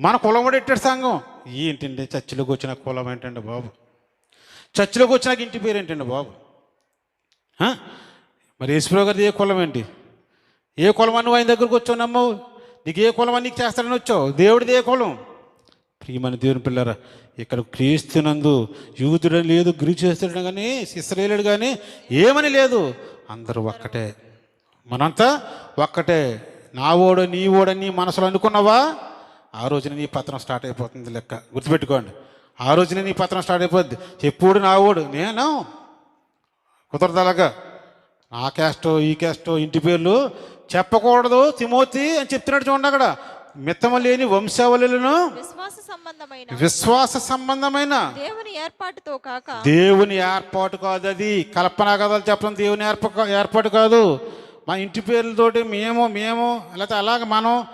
మన కులం కూడా ఎట్టాడు సంఘం? ఏంటండి? చర్చిలోకి వచ్చిన కులం ఏంటండి బాబు? చర్చిలోకి వచ్చినాక ఇంటి పేరు ఏంటండి బాబు? మరి యేసుప్రభు గారిది ఏ కులం ఏంటి? ఏ కులం అని ఆయన దగ్గరకు వచ్చావు నమ్మవు? నీకు ఏ కులం అని నీకు చేస్తాడని వచ్చావు? దేవుడిది ఏ కులం? ప్రియమైన దేవుని పిల్లరా ఇక్కడ క్రీస్తునందు యూదుడని లేదు గురి గ్రీచేస్తుడు కానీ ఇస్రాయేలుడు కానీ ఏమని లేదు. అందరూ ఒక్కటే. మనంతా ఒక్కటే. నా ఓడు నీ ఓడని నీ మనసులో అనుకున్నావా? ఆ రోజున నీ పత్రం స్టార్ట్ అయిపోతుంది లెక్క. గుర్తుపెట్టుకోండి. ఆ రోజున నీ పత్రం స్టార్ట్ అయిపోద్ది. చెప్పుడు నా ఓడు? నేను. కుదరదు అలాగా ఆ క్యాస్టో ఈ క్యాస్టో ఇంటి పేర్లు చెప్పకూడదు తిమోతి అని చెప్తున్నాడు చూడండి అక్కడ. మిత్తమ లేని వంశావళులను విశ్వాస సంబంధమైన విశ్వాస సంబంధమైన దేవుని ఏర్పాటుతో కాక దేవుని ఏర్పాటు కాదు అది. కల్పనా కథలు చెప్పడం దేవుని ఏర్ప ఏర్పాటు కాదు. మా ఇంటి పేర్లతోటి మేము మేము లేకపోతే అలాగ మనం